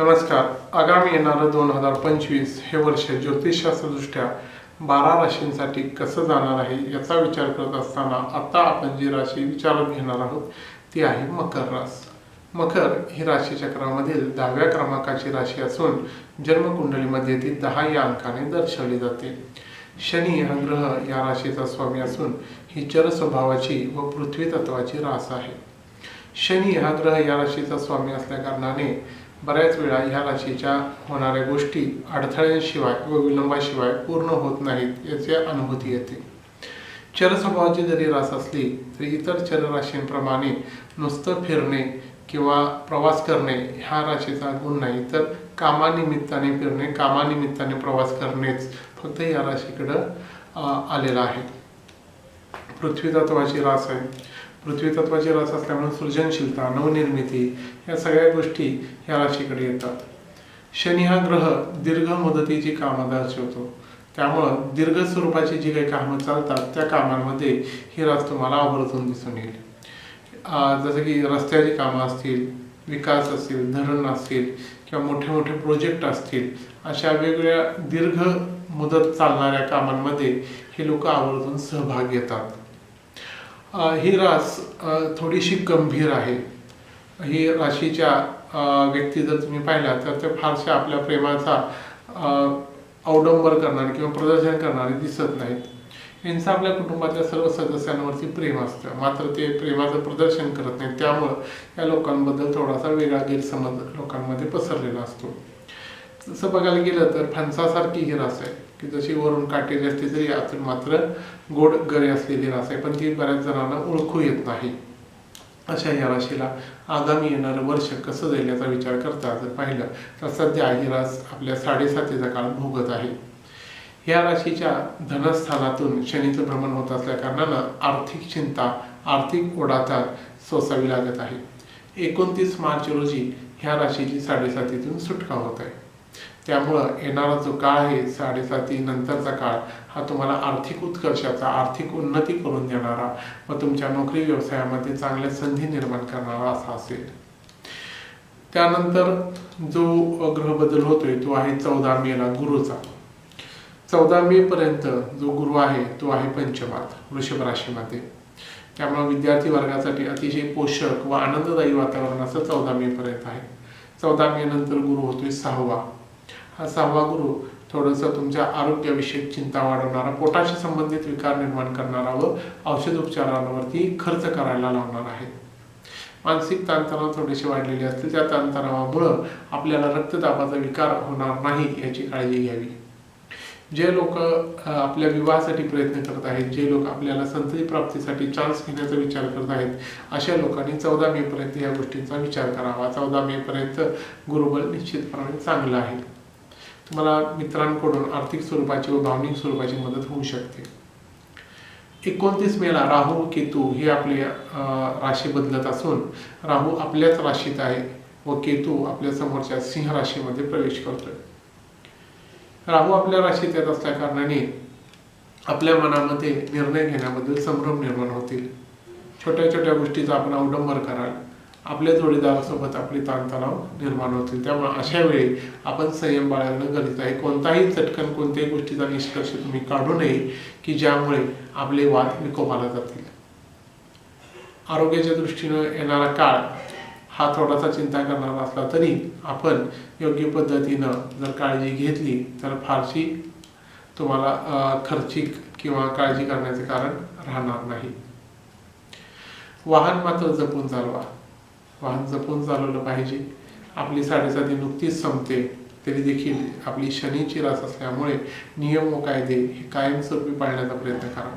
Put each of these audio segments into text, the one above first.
नमस्कार. आगामी येणारं दोन हजार पंचवीस हे वर्ष ज्योतिषशास्त्रदृष्ट्या बारा राशींसाठी कसं जाणार आहे याचा विचार करत असताना आता आपण जी राशी विचारात घेणार आहोत ती आहे मकर रास. मकर ही राशीचक्रामधील दहाव्या क्रमांकाची राशी असून जन्मकुंडलीमध्ये ती दहा या अंकाने दर्शवली जाते. शनी हा ग्रह या राशीचा स्वामी असून ही चर स्वभावाची व पृथ्वी तत्वाची रास आहे. शनी हा ग्रह या राशीचा स्वामी असल्या कारणाने बऱ्याच वेळा ह्या राशीच्या होणाऱ्या गोष्टी अडथळ्यांशिवाय व विलंबाशिवाय पूर्ण होत नाहीत याची अनुभूती येते. चर स्वभावाची जरी रास असली तरी इतर चर राशींप्रमाणे नुसतं फिरणे किंवा प्रवास करणे ह्या राशीचा गुण नाही तर कामानिमित्ताने फिरणे कामानिमित्ताने प्रवास करणेच फक्त या राशीकडं आलेलं आहे. पृथ्वी तत्वाची रास आहे. पृथ्वी तत्वाची रस असल्यामुळे सृजनशीलता नवनिर्मिती या सगळ्या गोष्टी ह्या राशीकडे येतात. शनी हा ग्रह दीर्घ मुदतीची कामं दर्शवतो त्यामुळं दीर्घ स्वरूपाची जी काही कामं चालतात त्या कामांमध्ये ही रास तुम्हाला आवर्जून दिसून येईल. जसं की रस्त्याची कामं असतील विकास असतील धरण असतील किंवा मोठे मोठे प्रोजेक्ट असतील अशा वेगवेगळ्या दीर्घ मुदत चालणाऱ्या कामांमध्ये हे लोक आवर्जून सहभाग घेतात. ही रास थोडीशी गंभीर आहे. ही राशीच्या व्यक्ती जर तुम्ही पाहिला तर ते फारशा आपल्या प्रेमाचा अवडंबर करणारे किंवा प्रदर्शन करणारे दिसत नाहीत. यांचं आपल्या कुटुंबातल्या सर्व सदस्यांवरती प्रेम असतं. मात्र ते प्रेमाचं प्रदर्शन करत नाहीत. त्यामुळं या लोकांबद्दल थोडासा वेगळा गैरसमज लोकांमध्ये पसरलेला असतो. तसं बघायला गेलं तर फणसासारखी ही रास आहे. की जशी वरून काटेरी असते तरी आतून मात्र गोड गरे असलेली रास आहे. पण ती बऱ्याच जणांना ओळखू येत नाही. अशा या राशीला आगामी येणारं वर्ष कसं जाईल याचा विचार करता जर पाहिलं तर सध्या ही रास आपल्या साडेसातीचा काळ भोगत आहे. या राशीच्या धनस्थानातून शनीचं भ्रमण होत असल्या कारणानं आर्थिक चिंता आर्थिक ओढाचार सोसावी लागत आहे. एकोणतीस मार्च रोजी ह्या राशीची साडेसातीतून सुटका होत आहे. त्यामुळं येणारा जो काळ आहे साडेसाती नंतरचा काळ हा तुम्हाला आर्थिक उत्कर्षाचा आर्थिक उन्नती करून देणारा व तुमच्या नोकरी व्यवसायामध्ये चांगल्या संधी निर्माण करणारा असा असेल. त्यानंतर जो ग्रह बदल होतोय तो आहे चौदा मेला गुरुचा. चौदा मे पर्यंत जो गुरु आहे तो आहे पंचमात वृषभ राशीमध्ये. त्यामुळे विद्यार्थी वर्गासाठी अतिशय पोषक व आनंददायी वातावरण असं चौदा मे पर्यंत आहे. चौदा मे नंतर गुरु होतोय सहावा. हा सहावा गुरु थोडंसं तुमच्या आरोग्याविषयक चिंता वाढवणारा पोटाशी संबंधित विकार निर्माण करणारा व औषध उपचारांवरती खर्च करायला लावणार आहे. मानसिक ताणतणाव थोडेसे वाढलेले असतील त्या ताणतणावामुळं आपल्याला रक्तदाबाचा विकार होणार नाही याची काळजी घ्यावी. जे लोक आपल्या विवाहासाठी प्रयत्न करत आहेत जे लोक आपल्याला संतती प्राप्तीसाठी चान्स घेण्याचा विचार करत आहेत अशा लोकांनी चौदा मे पर्यंत या गोष्टींचा विचार करावा. चौदा मे पर्यंत गुरुबल निश्चितपणे चांगलं आहे. तुम्हाला मित्रांकडून आर्थिक स्वरूपाची व भावनिक स्वरूपाची मदत होऊ शकते. एकोणतीस मेला राहू केतू हे आपले अं, राशी बदलत असून राहू आपल्याच राशीत आहे व केतू आपल्या समोरच्या सिंह राशीमध्ये प्रवेश करतोय. राहू आपल्या राशीत येत असल्या कारणाने आपल्या मनामध्ये निर्णय घेण्याबद्दल संभ्रम निर्माण होतील. छोट्या छोट्या गोष्टीचा आपण अवडंबर कराल. आपल्या जोडीदारासोबत आपले ताणतणाव निर्माण होतील त्यामुळे अशा वेळी आपण संयम बाळगणं गरजेचं आहे. कोणताही चटकन कोणत्याही गोष्टीचा निष्कर्ष तुम्ही काढू नये की ज्यामुळे आपले वाद विकोपाला जातील. आरोग्याच्या दृष्टीनं येणारा काळ हा थोडासा चिंता करणारा असला तरी आपण योग्य पद्धतीनं जर काळजी घेतली तर फारशी तुम्हाला खर्चिक किंवा काळजी करण्याचे कारण राहणार नाही. वाहन मात्र जपून चालवा. वाहन जपून चालवलं पाहिजे. आपली साडेसाती नुकतीच संपते तरी देखील आपली शनीची रास असल्यामुळे नियम व कायदे हे कायमस्वरूपी पाळण्याचा प्रयत्न करा.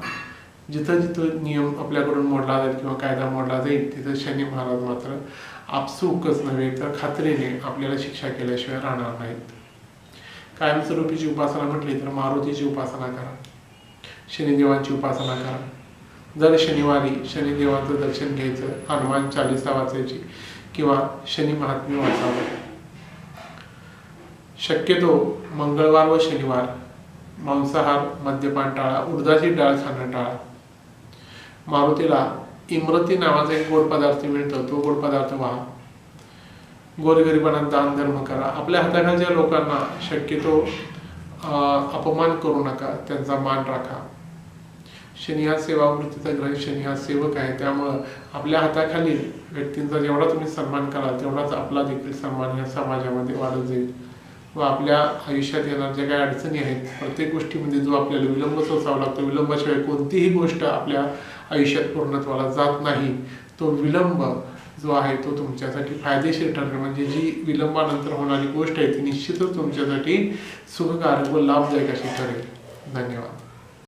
जिथं जिथं नियम आपल्याकडून मोडला जाईल किंवा कायदा मोडला जाईल तिथं शनी महाराज मात्र आपसूकच नव्हे तर खात्रीने आपल्याला शिक्षा केल्याशिवाय राहणार नाहीत. कायमस्वरूपीची उपासना म्हटली तर मारुतीची उपासना करा. शनिदेवांची उपासना करा. जर शनिवारी शनिदेवाचं दर्शन घ्यायचं हनुमान चालिसा वाचायची किंवा शनी महात्म्य वाचावं. शक्यतो मंगळवार व शनिवार मांसाहार मद्यपान टाळा उडदाची डाळ खाणं टाळा. मारुतीला इमरती नावाचा एक गोड पदार्थ मिळतो तो गोड पदार्थ व्हा गोरगरिबांना दान धर्म करा. आपल्या हाताखालच्या लोकांना शक्यतो अं, अपमान करू नका त्यांचा मान राखा. शनी हा सेवावृत्तीचा ग्रह शनी हा सेवक आहे. त्यामुळं आपल्या हाताखाली व्यक्तींचा जेवढा तुम्ही सन्मान कराल तेवढाच आपला देखील सन्मान या समाजामध्ये वाढत जाईल. व आपल्या आयुष्यात येणार ज्या काही अडचणी आहेत प्रत्येक गोष्टीमध्ये जो आपल्याला विलंब सोसावा लागतो विलंबाशिवाय कोणतीही गोष्ट आपल्या आयुष्यात पूर्णत्वाला जात नाही. तो विलंब जो आहे तो तुमच्यासाठी फायदेशीर ठरणार म्हणजे जी विलंबानंतर होणारी गोष्ट आहे ती निश्चितच तुमच्यासाठी सुखकारक व लाभदायक अशी ठरेल. धन्यवाद.